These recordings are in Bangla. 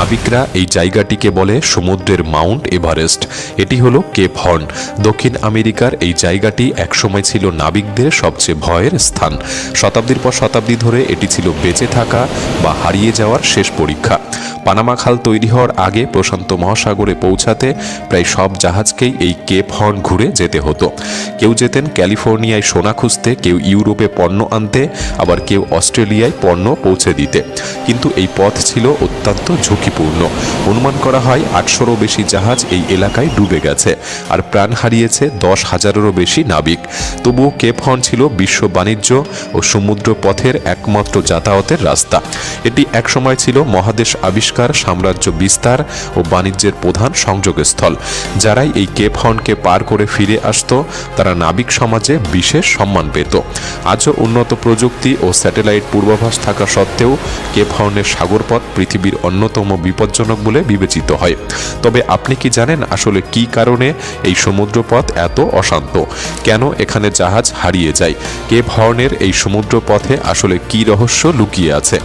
নাবিকরা এই জায়গাটিকে বলে সমুদ্রের মাউন্ট এভারেস্ট। এটি হলো কেপ হর্ন। দক্ষিণ আমেরিকার এই জায়গাটি একসময় ছিল নাবিকদের সবচেয়ে ভয়ের স্থান। শতাব্দীর পর শতাব্দী ধরে এটি ছিল বেঁচে থাকা বা হারিয়ে যাওয়ার শেষ পরীক্ষা। পানামা খাল তৈরি হওয়ার আগে প্রশান্ত মহাসাগরে পৌঁছাতে প্রায় সব জাহাজকেই এই কেপ হর্ন ঘুরে যেতে হতো। কেউ যেতেন ক্যালিফোর্নিয়ায় সোনা খুঁজতে, কেউ ইউরোপে পণ্য আনতে, আবার কেউ অস্ট্রেলিয়ায় পণ্য পৌঁছে দিতে। কিন্তু এই পথ ছিল অত্যন্ত ঝুঁকিপূর্ণ। অনুমান করা হয় আটশোরও বেশি জাহাজ এই এলাকায় ডুবে গেছে আর প্রাণ হারিয়েছে দশ হাজারেরও বেশি নাবিক। তবুও কেপ হর্ন ছিল বিশ্ব বাণিজ্য ও সমুদ্র পথের একমাত্র যাতায়াতের রাস্তা। এটি একসময় ছিল মহাদেশ আবিষ্কার, সাম্রাজ্য বিস্তার ও বাণিজ্যের প্রধান সংযোগস্থল। যারাই এই কেপ হর্নকে পার করে ফিরে আসত, তারা নাবিক সমাজে বিশেষ সম্মান পেত। আজও উন্নত প্রযুক্তি ও স্যাটেলাইট পূর্বাভাস থাকা সত্ত্বেও কেপ হর্নের সাগরপথ পৃথিবীর অন্যতম বিপজ্জনক বলে বিবেচিত হয়। তবে আপনি কি জানেন আসলে কি কারণে এই সমুদ্রপথ এত অশান্ত? কেন এখানে জাহাজ হারিয়ে যায়? কেপ হর্নের এই সমুদ্রপথে আসলে কি রহস্য লুকিয়ে আছে?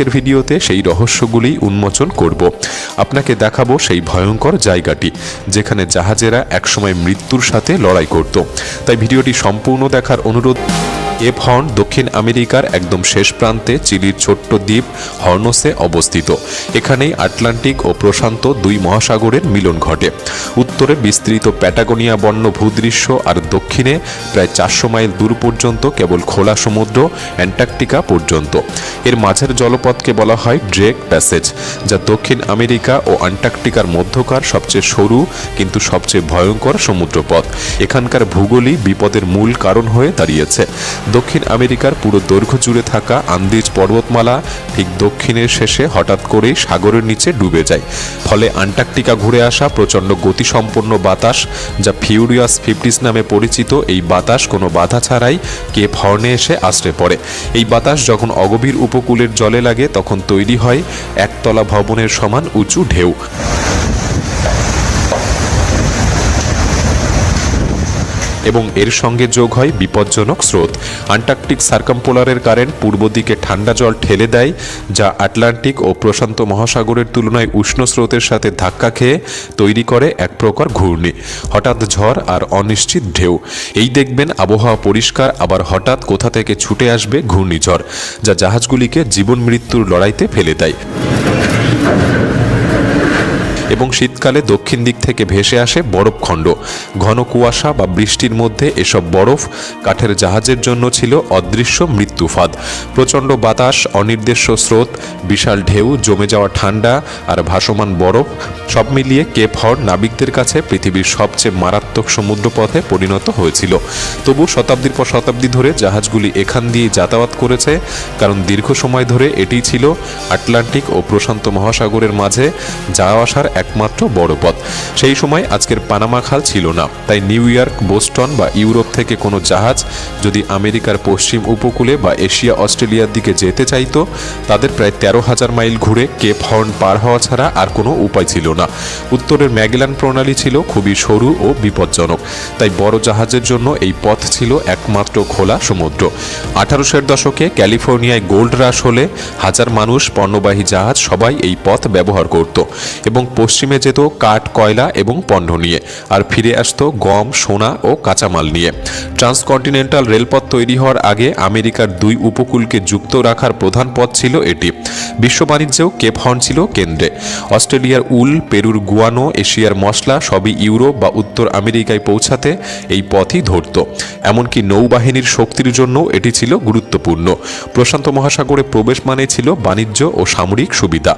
আজকের ভিডিওতে সেই রহস্যগুলি উন্মোচন করব। আপনাকে দেখাবো সেই ভয়ঙ্কর জায়গাটি, যেখানে জাহাজেরা একসময় মৃত্যুর সাথে লড়াই করত। তাই ভিডিওটি সম্পূর্ণ দেখার অনুরোধ কেপ হর্ন দক্ষিণ আমেরিকার একদম শেষ প্রান্তে চিলির ছোট্ট দ্বীপ হর্নসে অবস্থিত। এখানেই আটলান্টিক ও প্রশান্ত দুই মহাসাগরের মিলন ঘটে। উত্তরে বিস্তৃত প্যাটাগোনিয়া বন্য ভূদৃশ্য আর দক্ষিণে প্রায় চারশো মাইল দূর পর্যন্ত কেবল খোলা সমুদ্র অ্যান্টার্কটিকা পর্যন্ত। এর মাঝের জলপথকে বলা হয় ড্রেক প্যাসেজ, যা দক্ষিণ আমেরিকা ও আন্টার্কটিকার মধ্যকার সবচেয়ে সরু কিন্তু সবচেয়ে ভয়ঙ্কর সমুদ্রপথ। এখানকার ভূগোলই বিপদের মূল কারণ হয়ে দাঁড়িয়েছে। দক্ষিণ আমেরিকার পুরো দৈর্ঘ্য জুড়ে থাকা আন্দিজ পর্বতমালা ঠিক দক্ষিণের শেষে হঠাৎ করেই সাগরের নিচে ডুবে যায়। ফলে আন্টার্কটিকা ঘুরে আসা প্রচণ্ড গতিসম্পন্ন বাতাস, যা ফিউরিয়াস ফিফটিস নামে পরিচিত এই বাতাস কোনো বাধা ছাড়াই কেপ হর্নে এসে আশ্রে পড়ে। এই বাতাস যখন অগভীর উপকূলের জলে লাগে, তখন তৈরি হয় একতলা ভবনের সমান উঁচু ঢেউ। এবং এর সঙ্গে যোগ হয় বিপজ্জনক স্রোত। আন্টার্কটিক সার্কামপোলারের কারেন্ট পূর্ব দিকে ঠান্ডা জল ঠেলে দেয়, যা আটলান্টিক ও প্রশান্ত মহাসাগরের তুলনায় উষ্ণ স্রোতের সাথে ধাক্কা খেয়ে তৈরি করে এক প্রকার ঘূর্ণি। হঠাৎ ঝড় আর অনিশ্চিত ঢেউ। এই দেখবেন আবহাওয়া পরিষ্কার, আবার হঠাৎ কোথা থেকে ছুটে আসবে ঘূর্ণিঝড়, যা জাহাজগুলিকে জীবন মৃত্যুর লড়াইতে ফেলে দেয়। এবং শীতকালে দক্ষিণ দিক থেকে ভেসে আসে বরফখণ্ড ঘন কুয়াশা বা বৃষ্টির মধ্যে এসব বরফ কাঠের জাহাজের জন্য ছিল অদৃশ্য মৃত্যুফাদ প্রচণ্ড বাতাস অনির্দেশ্য স্রোত, বিশাল ঢেউ, জমে যাওয়া ঠান্ডা আর ভাসমান বরফ সব মিলিয়ে কেপ হর নাবিকদের কাছে পৃথিবীর সবচেয়ে মারাত্মক সমুদ্রপথে পরিণত হয়েছিল। তবু শতাব্দীর পর শতাব্দী ধরে জাহাজগুলি এখান দিয়ে যাতায়াত করেছে, কারণ দীর্ঘ সময় ধরে এটি ছিল আটলান্টিক ও প্রশান্ত মহাসাগরের মাঝে যাওয়া আসার একমাত্র বড় পথ। সেই সময় আজকের পানামা খাল ছিল না। তাই নিউ ইয়র্ক, বোস্টন বা ইউরোপ থেকে কোনো জাহাজ যদি আমেরিকার পশ্চিম উপকূলে বা এশিয়া, অস্ট্রেলিয়ার দিকে যেতে চাইতো, তাদের প্রায় তেরো হাজার মাইল ঘুরে কেপ হর্ন পার হওয়া ছাড়া আর কোনো উপায় ছিল না। উত্তরের ম্যাগেলান প্রণালী ছিল খুবই সরু ও বিপজ্জনক। তাই বড় জাহাজের জন্য এই পথ ছিল একমাত্র খোলা সমুদ্র। আঠারোশের দশকে ক্যালিফোর্নিয়ায় গোল্ড রাশ হলে হাজার মানুষ পণ্যবাহী জাহাজ সবাই এই পথ ব্যবহার করত এবং পশ্চিমে যেত কাঠ, কয়লা এবং পণ্য নিয়ে, আর ফিরে আসতো গম, সোনা ও কাঁচামাল নিয়ে। ট্রান্সকন্টিনেন্টাল রেলপথ তৈরি হওয়ার আগে আমেরিকার দুই উপকূলকে যুক্ত রাখার প্রধান পথ ছিল এটি। বিশ্ব বাণিজ্যেও কেপ হর্ন ছিল কেন্দ্রে। অস্ট্রেলিয়ার উল, পেরুর গুয়ানো, এশিয়ার মশলা সবই ইউরোপ বা উত্তর আমেরিকায় পৌঁছাতে এই পথই ধরত। এমনকি নৌবাহিনীর শক্তির জন্য এটি ছিল গুরুত্বপূর্ণ। প্রশান্ত মহাসাগরে প্রবেশ মানে ছিল বাণিজ্য ও সামরিক সুবিধা।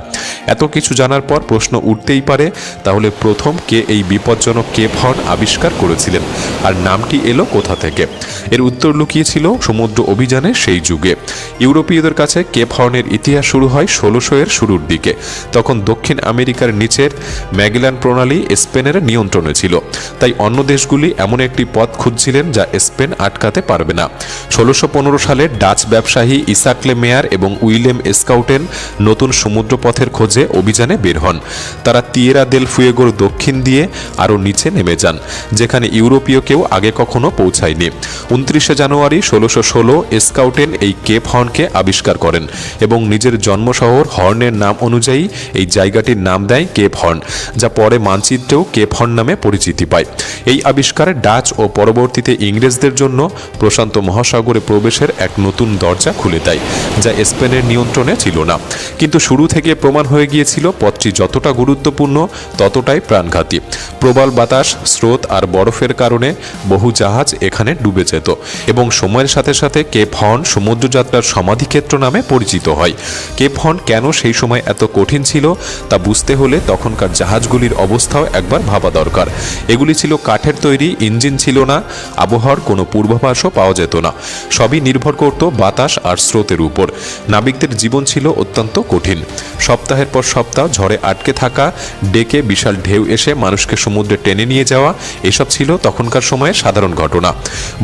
এত কিছু জানার পর প্রশ্ন উঠতেই পারে, তাহলে প্রথম কে এই বিপজ্জনক কেপ হর্ন আবিষ্কার করেছিলেন? আর নামটি এলো কোথা থেকে? এর উত্তর লুকিয়েছিল সমুদ্র অভিযানে সেই যুগে। ইউরোপীয়দের কাছে কেপ হর্নের ইতিহাস শুরু হয় ষোলোশো এর শুরুর দিকে। তখন দক্ষিণ আমেরিকার নিচের ম্যাগেলান প্রণালী স্পেনের নিয়ন্ত্রণে ছিল। তাই অন্য দেশগুলি এমন একটি পথ খুঁজছিলেন যা স্পেন আটকাতে পারবে না। ষোলোশো সালে ডাচ ব্যবসায়ী ইসাকলে মেয়ার এবং উইলেম স্কাউটেন নতুন সমুদ্রপথের খোঁজে খোঁজে অভিযানে বের হন। তারা তিয়েরা দেল ফুয়েগোর দক্ষিণ দিয়ে আরও নিচে নেমে যান, যেখানে ইউরোপীয় কেউ আগে কখনো পৌঁছায়নি। উনত্রিশে জানুয়ারি ষোলোশো ষোলো স্কাউটেন এই কেপ হর্নকে আবিষ্কার করেন এবং নিজের জন্মশহর হর্নের নাম অনুযায়ী এই জায়গাটির নাম দেয় কেপ হর্ন, যা পরে মানচিত্রেও কেপ হর্ন নামে পরিচিতি পায়। এই আবিষ্কার ডাচ ও পরবর্তীতে ইংরেজদের জন্য প্রশান্ত মহাসাগরে প্রবেশের এক নতুন দরজা খুলে দেয়, যা স্পেনের নিয়ন্ত্রণে ছিল না। কিন্তু শুরু থেকে প্রমাণ হয়ে গিয়েছিল, পথটি যতটা গুরুত্বপূর্ণ ততটাই প্রাণঘাতী। প্রবল বাতাস, স্রোত আর বরফের কারণে বহু জাহাজ এখানে ডুবে যেত এবং সময়ের সাথে সাথে কেপ হর্ন সমুদ্রযাত্রার সমাধিক্ষেত্র নামে পরিচিত হয়। কেপ হর্ন কেন সেই সময় এত কঠিন ছিল তা বুঝতে হলে তখনকার জাহাজগুলির অবস্থাও একবার ভাবা দরকার। এগুলি ছিল কাঠের তৈরি, ইঞ্জিন ছিল না, আবহাওয়ার কোনো পূর্বাভাসও পাওয়া যেত না। সবই নির্ভর করত বাতাস আর স্রোতের উপর। নাবিকদের জীবন ছিল অত্যন্ত কঠিন। সপ্তাহের পর সপ্তাহ ঝড়ে আটকে থাকা, ডেকে বিশাল ঢেউ এসে মানুষকে সমুদ্রে টেনে নিয়ে যাওয়া, এসব ছিল তখনকার সময়ে সাধারণ ঘটনা।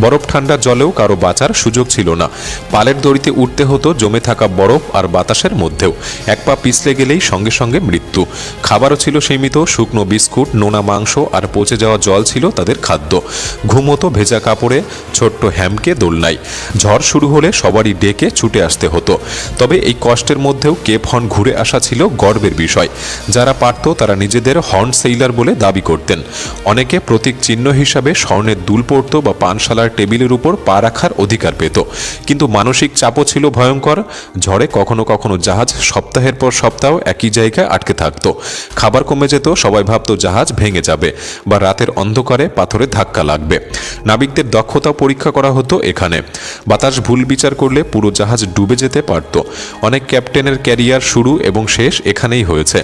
বরফ ঠান্ডা জলেও কারও বাঁচার সুযোগ ছিল না। পালের দড়িতে উঠতে হতো জমে থাকা বরফ আর বাতাসের মধ্যেও। এক পা পিছলে গেলেই সঙ্গে সঙ্গে মৃত্যু। খাবারও ছিল সীমিত, শুকনো বিস্কুট, নোনা মাংস আর পচে যাওয়া জল ছিল তাদের খাদ্য। ঘুমতো ভেজা কাপড়ে, ছোট্ট হ্যামকে দোলনায়। ঝড় শুরু হলে সবারই ডেকে ছুটে আসতে হতো। তবে এই কষ্টের মধ্যেও কেপ হর্ন ঘুরে আসা ছিল গর্বের বিষয়। যারা পারত, তারা নিজেদের হর্ন সেইলার বলে দাবি করতেন। অনেকে প্রতীক চিহ্ন হিসাবে স্বর্ণের দুল পড়ত বা পানশালার টেবিলের উপর পা রাখার অধিকার পেত। কিন্তু মানসিক চাপও ছিল ভয়ঙ্কর। ঝড়ে কখনো কখনো জাহাজ সপ্তাহের পর সপ্তাহ একই জায়গায় আটকে থাকত। খাবার কমে যেত, সবাই ভাবতো জাহাজ ভেঙে যাবে বা রাতের অন্ধকারে পাথরে ধাক্কা লাগবে। নাবিকদের দক্ষতা পরীক্ষা করা হতো এখানে। বাতাস ভুল বিচার করলে পুরো জাহাজ ডুবে যেতে পারত। অনেক ক্যাপ্টেনের ক্যারিয়ার শুরু এবং শেষ এখানেই হয়েছে।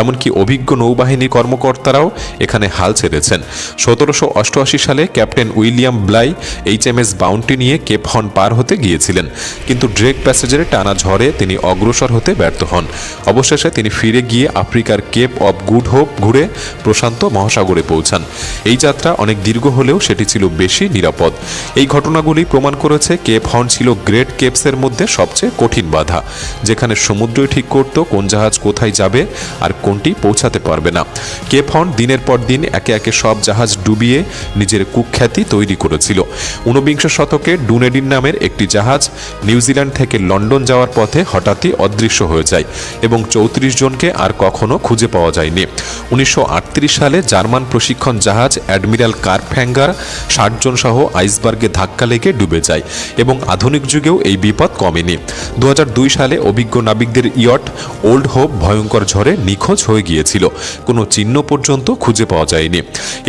এমনকি অভিজ্ঞ নৌবাহিনী কর্মকর্তারাও এখানে হাল ছেড়েছেন। সতেরোশো অষ্টআশি সালে captain William Bligh HMS Bounty নিয়ে কেপ হর্ন পার হতে গিয়েছিলেন। কিন্তু ড্রেক প্যাসেজের টানা ঝড়ে তিনি অগ্রসর হতে ব্যর্থ হন। অবশেষে তিনি ফিরে গিয়ে আফ্রিকার কেপ অব গুড হোপ ঘুরে প্রশান্ত মহাসাগরে পৌঁছান। এই যাত্রা অনেক দীর্ঘ হলেও সেটি ছিল বেশি নিরাপদ। এই ঘটনাগুলি প্রমাণ করেছে কেপ হর্ন ছিল গ্রেট কেপসের মধ্যে সবচেয়ে কঠিন বাধা, যেখানে সমুদ্রই ঠিক করত কোন জাহাজ কোথায় যাবে আর কোনটি পৌঁছাতে পারবে না। কেপ হর্ন দিনের পর দিন একে একে সব জাহাজ ডুবিয়ে নিজের কুখ্যাতি তৈরি করেছিল। ঊনবিংশ শতকে ডুনেডিন নামের একটি জাহাজ নিউজিল্যান্ড থেকে লন্ডন যাওয়ার পথে হঠাৎই অদৃশ্য হয়ে যায় এবং চৌত্রিশ জনকে আর কখনো খুঁজে পাওয়া যায়নি। উনিশশো আটত্রিশ সালে জার্মান প্রশিক্ষণ জাহাজ অ্যাডমিরাল কার্পহ্যাঙ্গার ষাট জন সহ আইসবার্গে ধাক্কা লেগে ডুবে যায় এবং আধুনিক যুগেও এই বিপদ কমেনি। দু হাজার দুই সালে অভিজ্ঞ নাবিকদের ইয়ট, ওল্ড হোপ ভয়ঙ্কর ঝড়ে নিখোঁজ হয়ে গিয়েছিল। কোনো চিহ্ন পর্যন্ত খুঁজে পাওয়া যায়নি।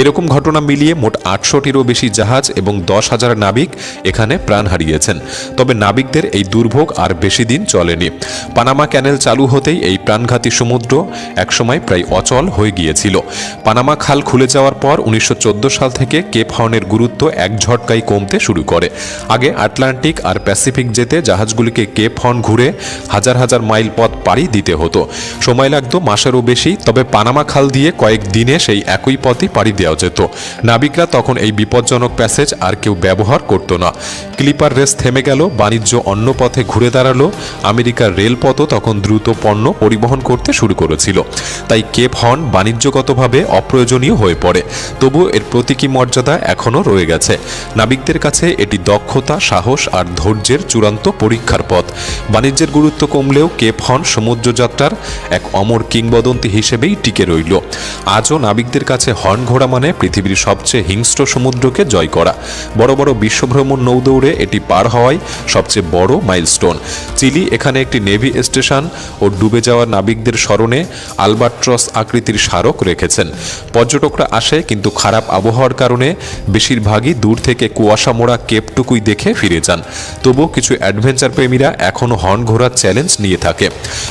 এরকম ঘটনা মিলিয়ে মোট আটশোটিরও বেশি জাহাজ এবং দশ হাজার নাবিক এখানে প্রাণ হারিয়েছেন। তবে নাবিকদের এই দুর্ভোগ আর বেশি দিন চলেনি। পানামা ক্যানেল চালু হতেই এই প্রাণঘাতী সমুদ্র একসময় প্রায় অচল হয়ে গিয়েছিল। পানামা খাল খুলে যাওয়ার পর উনিশশো চোদ্দ সাল থেকে কেপ হর্নের গুরুত্ব এক ঝটকায় কমতে শুরু করে। আগে আটলান্টিক আর প্যাসিফিক যেতে জাহাজগুলিকে কেপ হর্ন ঘুরে হাজার হাজার মাইল পথ পাড়ি দিতে হতো। সময় লাগতো মাসেরও বেশি, তবে পানামা খাল দিয়ে কয়েক দিনে সেই একই পথই পাড়ি দেওয়া যেত। নাবিকরা তখন এই বিপজ্জনক প্যাসেজ আর কেউ ব্যবহার করতো না। ক্লিপার রেস থেমে গেল, বাণিজ্য অন্য পথে ঘুরে দাঁড়াল। আমেরিকার রেলপথও তখন দ্রুত পণ্য পরিবহন করতে শুরু করেছিল। তাই কেপ হর্ন বাণিজ্যগতভাবে অপ্রয়োজনীয় হয়ে পড়ে। তবু এর প্রতীকী মর্যাদা এখনও রয়ে গেছে। নাবিকদের কাছে এটি দক্ষতা, সাহস আর ধৈর্যের চূড়ান্ত পরীক্ষার পথ। বাণিজ্যের গুরুত্ব কমলেও কেপ হর্ন সমুদ্রযাত্রার এক অমর কিংবদন্তি হিসেবেই টিকে রইল। আজও নাবিকদের কাছে হর্ন ঘোড়া মানে পৃথিবীর সবচেয়ে হিংস্র সমুদ্রকে জয় করা। বড় বড় বিশ্বভ্রমণ নৌদৌড়ে এটি পার হওয়ায় সবচেয়ে বড় মাইলস্টোন। চিলি এখানে একটি নেভি স্টেশন ও ডুবে যাওয়া নাবিকদের স্মরণে আলবাট্রস আকৃতির স্মারক রেখেছেন। পর্যটকরা আসে কিন্তু খারাপ আবহাওয়ার কারণে বেশিরভাগই দূর থেকে কুয়াশা মোড়া কেপটুকুই দেখে ফিরে যান। তবুও কিছু অ্যাডভেঞ্চার প্রেমীরা এখনও হর্ন ঘোরার চ্যালেঞ্জ নিয়ে থাকে।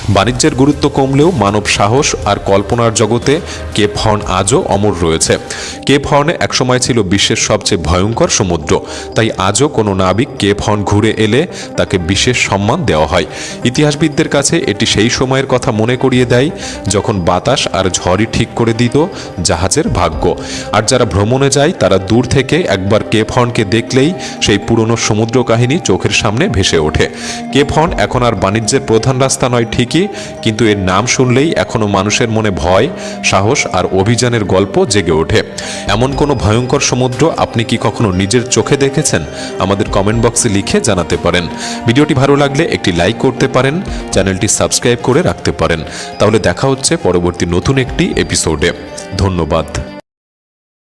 বাণিজ্যের গুরুত্ব কমলেও মানব সাহস আর কল্পনার জগতে কেপ হর্ন আজও অমর রয়েছে। কেপ হর্নে একসময় ছিল বিশ্বের সবচেয়ে ভয়ঙ্কর সমুদ্র। তাই আজও কোনো নাবিক কেপ হর্ন ঘুরে এলে তাকে বিশেষ সম্মান দেওয়া হয়। ইতিহাসবিদদের কাছে এটি সেই সময়ের কথা মনে করিয়ে দেয় যখন বাতাস আর ঝড়ই ঠিক করে দিত জাহাজের ভাগ্য। আর যারা ভ্রমণে যায়, তারা দূর থেকে একবার কেপ হর্নকে দেখলেই সেই পুরনো সমুদ্র কাহিনী চোখের সামনে ভেসে ওঠে। কেপ হর্ন এখন আর বাণিজ্যের প্রধান রাস্তা নয় ঠিকই, কিন্তু এর নাম শুনলেই এখনও মানুষের মনে ভয়, সাহস আর অভিযানের গল্প জেগে ওঠে। এমন কোনো ভয়ঙ্কর সমুদ্র আপনি কি কখনো নিজের চোখে দেখেছেন? আমাদের কমেন্ট বক্সে লিখে জানাতে পারেন। ভিডিওটি ভালো লাগলে একটি লাইক করতে পারেন, চ্যানেলটি সাবস্ক্রাইব করে রাখতে পারেন। তাহলে দেখা হচ্ছে পরবর্তী নতুন একটি এপিসোডে ধন্যবাদ।